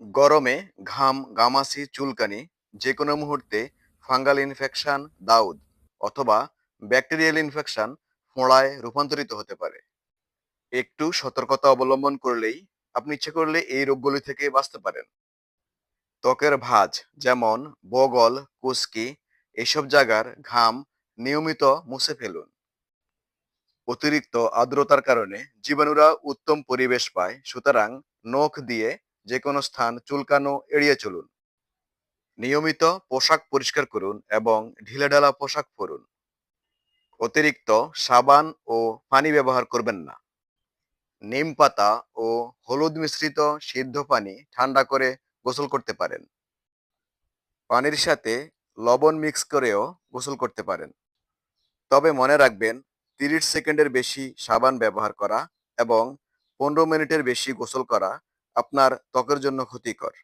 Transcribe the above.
গরমে ঘাম ঘামাচি চুলকানি যে কোনো মুহূর্তে ফাঙ্গাল ইনফেকশন, দাউদ, অথবা ব্যাকটেরিয়াল ইনফেকশন ফোঁড়ায় রূপান্তরিত হতে পারে। একটু সতর্কতা অবলম্বন করলেই আপনি ইচ্ছে করলে এই রোগগুলি থেকে বাঁচতে পারেন। ত্বকের ভাঁজ, যেমন বগল কুস্কি এসব জায়গার ঘাম নিয়মিত মুছে ফেলুন। অতিরিক্ত আর্দ্রতার কারণে জীবাণুরা উত্তম পরিবেশ পায়, সুতরাং নখ দিয়ে যে কোনো স্থান চুলকানো, এড়িয়ে চলুন। নিয়মিত পোশাক পরিষ্কার করুন এবং ঢিলেঢালা পোশাক পরুন। অতিরিক্ত সাবান ও পানি ব্যবহার করবেন না। নিম পাতা ও হলুদ মিশ্রিত সিদ্ধ পানি ঠান্ডা করে গোসল করতে পারেন। পানির সাথে লবণ মিক্স করেও গোসল করতে পারেন। তবে মনে রাখবেন, তিরিশ সেকেন্ডের বেশি সাবান ব্যবহার করা এবং পনেরো মিনিটের বেশি গোসল করা আপনার ত্বকের জন্য ক্ষতিকর।